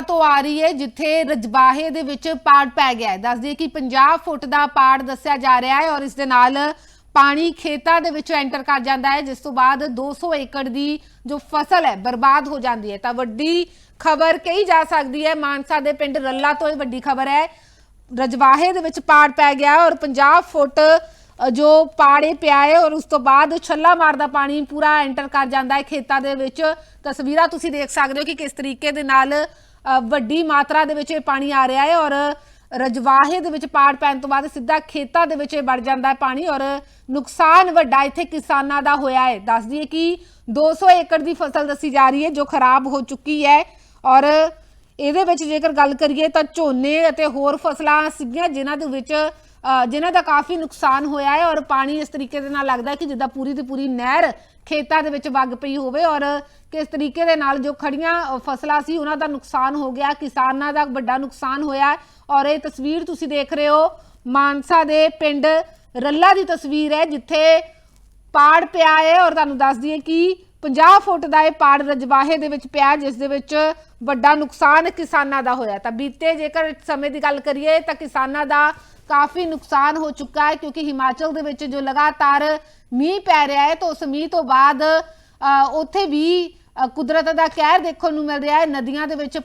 ਤੋਂ ਆ ਰਹੀ ਹੈ ਜਿੱਥੇ ਰਜਬਾਹੇ ਦੇ ਵਿੱਚ ਪਾੜ ਪੈ ਗਿਆ ਹੈ। ਦੱਸ ਦਈਏ ਕਿ 50 ਫੁੱਟ ਦਾ ਪਾੜ ਦੱਸਿਆ ਜਾ ਰਿਹਾ ਹੈ ਔਰ ਇਸ ਦੇ ਨਾਲ ਪਾਣੀ ਖੇਤਾਂ ਦੇ ਵਿੱਚ ਐਂਟਰ ਕਰ ਜਾਂਦਾ ਹੈ ਜਿਸ ਤੋਂ ਬਾਅਦ 200 ਏਕੜ ਦੀ ਜੋ ਫਸਲ ਹੈ ਬਰਬਾਦ ਹੋ ਜਾਂਦੀ ਹੈ। ਤਾਂ ਵੱਡੀ ਖਬਰ ਕਹੀ ਜਾ ਸਕਦੀ ਹੈ ਮਾਨਸਾ ਦੇ ਪਿੰਡ ਰੱਲਾ ਤੋਂ ਇਹ ਵੱਡੀ ਖਬਰ ਹੈ। ਰਜਵਾਹੇ ਦੇ ਵਿੱਚ ਪਾੜ ਪੈ ਗਿਆ ਔਰ 50 ਫੁੱਟ ਅ, ਜੋ ਪਾੜੇ ਪਿਆ ਹੈ ਔਰ ਉਸ ਤੋਂ ਬਾਅਦ ਛੱਲਾ ਮਾਰਦਾ ਪਾਣੀ ਪੂਰਾ ਐਂਟਰ ਕਰ ਜਾਂਦਾ ਹੈ ਖੇਤਾਂ ਦੇ ਵਿੱਚ। ਤਸਵੀਰਾਂ ਤੁਸੀਂ ਦੇਖ ਸਕਦੇ ਹੋ ਕਿ ਕਿਸ ਤਰੀਕੇ ਦੇ ਨਾਲ ਵੱਡੀ ਮਾਤਰਾ ਦੇ ਵਿੱਚ ਇਹ ਪਾਣੀ ਆ ਰਿਹਾ ਹੈ ਔਰ ਰਜਵਾਹੇ ਦੇ ਵਿੱਚ ਪਾੜ ਪੈਣ ਤੋਂ ਬਾਅਦ ਸਿੱਧਾ ਖੇਤਾਂ ਦੇ ਵਿੱਚ ਇਹ ਵੜ ਜਾਂਦਾ ਹੈ ਪਾਣੀ ਔਰ ਨੁਕਸਾਨ ਵੱਡਾ ਇੱਥੇ ਕਿਸਾਨਾਂ ਦਾ ਹੋਇਆ ਹੈ। ਦੱਸ ਦਈਏ ਕਿ 200 ਏਕੜ ਦੀ ਫਸਲ ਦੱਸੀ ਜਾ ਰਹੀ ਹੈ ਜੋ ਖਰਾਬ ਹੋ ਚੁੱਕੀ ਹੈ ਔਰ ਇਹਦੇ ਵਿੱਚ ਜੇਕਰ ਗੱਲ ਕਰੀਏ ਤਾਂ ਝੋਨੇ ਅਤੇ ਹੋਰ ਫਸਲਾਂ ਸੀਗੀਆਂ ਜਿਨ੍ਹਾਂ ਦੇ ਵਿੱਚ ਜਿਨ੍ਹਾਂ ਦਾ ਕਾਫੀ ਨੁਕਸਾਨ ਹੋਇਆ ਹੈ ਔਰ ਪਾਣੀ ਇਸ ਤਰੀਕੇ ਦੇ ਨਾਲ ਲੱਗਦਾ ਕਿ ਜਿੱਦਾਂ ਪੂਰੀ ਦੀ ਪੂਰੀ ਨਹਿਰ ਖੇਤਾਂ ਦੇ ਵਿੱਚ ਵਗ ਪਈ ਹੋਵੇ ਔਰ ਕਿਸ ਤਰੀਕੇ ਦੇ ਨਾਲ ਜੋ ਖੜੀਆਂ ਫਸਲਾਂ ਸੀ ਉਹਨਾਂ ਦਾ ਨੁਕਸਾਨ ਹੋ ਗਿਆ, ਕਿਸਾਨਾਂ ਦਾ ਵੱਡਾ ਨੁਕਸਾਨ ਹੋਇਆ ਔਰ ਇਹ ਤਸਵੀਰ ਤੁਸੀਂ ਦੇਖ ਰਹੇ ਹੋ, ਮਾਨਸਾ ਦੇ ਪਿੰਡ ਰੱਲਾ ਦੀ ਤਸਵੀਰ ਹੈ ਜਿੱਥੇ ਪਾੜ ਪਿਆ ਹੈ ਔਰ ਤੁਹਾਨੂੰ ਦੱਸ ਦਈਏ ਕਿ 50 ਫੁੱਟ ਦਾ ਇਹ ਪਾੜ ਰਜਵਾਹੇ ਦੇ ਵਿੱਚ ਪਿਆ ਜਿਸ ਦੇ ਵਿੱਚ ਵੱਡਾ ਨੁਕਸਾਨ ਕਿਸਾਨਾਂ ਦਾ ਹੋਇਆ ਤਾਂ ਬੀਤੇ ਜੇਕਰ ਸਮੇਂ ਦੀ ਗੱਲ ਕਰੀਏ ਤਾਂ ਕਿਸਾਨਾਂ ਦਾ ਕਾਫੀ ਨੁਕਸਾਨ ਹੋ ਚੁੱਕਾ ਹੈ ਕਿਉਂਕਿ ਹਿਮਾਚਲ ਦੇ ਵਿੱਚ ਜੋ ਲਗਾਤਾਰ ਮੀਂਹ ਪੈ ਰਿਹਾ ਹੈ ਤਾਂ ਉਸ ਮੀਂਹ ਤੋਂ ਬਾਅਦ ਅ, ਉੱਥੇ ਵੀ ਕੁਦਰਤ ਦਾ ਕਹਿਰ ਦੇਖਣ ਨੂੰ ਮਿਲ ਰਿਹਾ ਹੈ ਨਦੀਆਂ ਦੇ ਵਿੱਚ